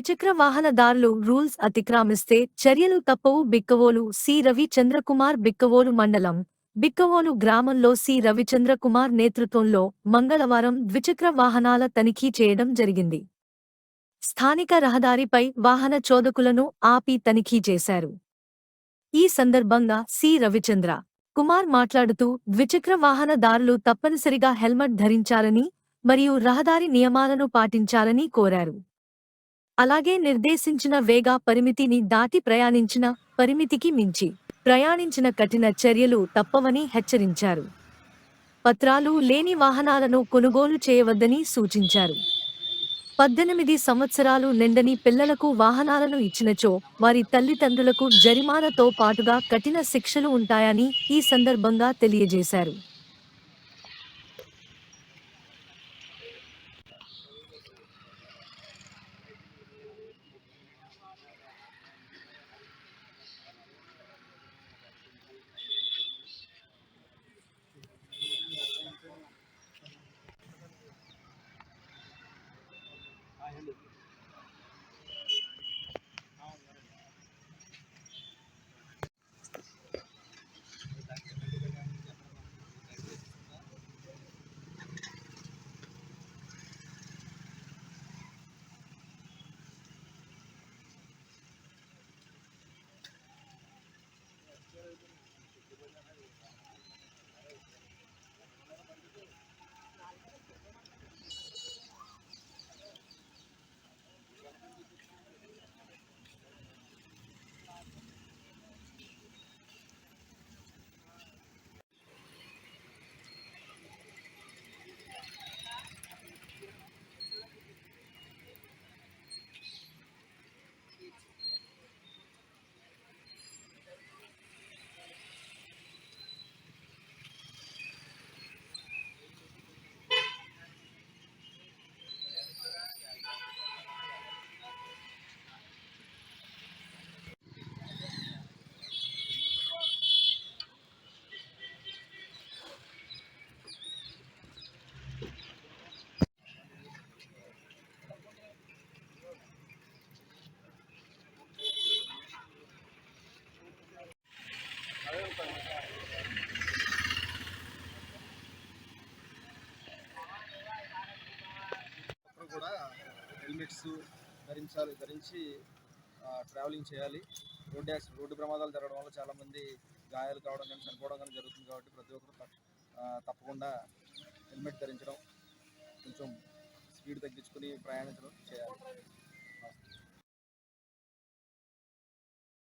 ద్విచక్ర వాహనదారులు రూల్స్ అతిక్రమిస్తే చర్యలు తప్పవు. బిక్కవోలు సి. రవి చంద్రకుమార్ బిక్కవోలు మండలం. బిక్కవోలు గ్రామంలో సి. రవిచంద్రకుమార్ నేతృత్వంలో మంగళవారం ద్విచక్ర వాహనాల తనిఖీ చేయడం జరిగింది. స్థానిక రహదారిపై వాహన చోదకులను ఆపి తనిఖీ చేశారు. ఈ సందర్భంగా సి. రవిచంద్ర కుమార్ మాట్లాడుతూ ద్విచక్ర వాహనదారులు తప్పనిసరిగా హెల్మెట్ ధరించాలని మరియు రహదారి నియమాలను పాటించాలని కోరారు. అలాగే నిర్దేశించిన వేగ పరిమితిని దాటి ప్రయాణించిన పరిమితికి మించి. ప్రయాణించిన కఠిన చర్యలు తప్పవని హెచ్చరించారు. పత్రాలు లేని వాహనాలను కొనుగోలు చేయవద్దని సూచించారు. పద్దెనిమిది సంవత్సరాలు నిండని పిల్లలకు వాహనాలను ఇచ్చినచో వారి తల్లిదండ్రులకు జరిమానాతో పాటుగా కఠిన శిక్షలు ఉంటాయని ఈ సందర్భంగా తెలియజేశారు. హెల్మెట్స్ ధరించాలి ధరించి ట్రావెలింగ్ చేయాలి. రోడ్డు యాక్సిడెంట్ రోడ్డు ప్రమాదాలు జరగడం వల్ల చాలామంది గాయాలు కావడం కానీ చనిపోవడం కానీ జరుగుతుంది కాబట్టి ప్రతి ఒక్కరు తప్ప- తప్పకుండా హెల్మెట్ ధరించడం కొంచెం స్పీడ్ తగ్గించుకొని ప్రయాణించడం చేయాలి.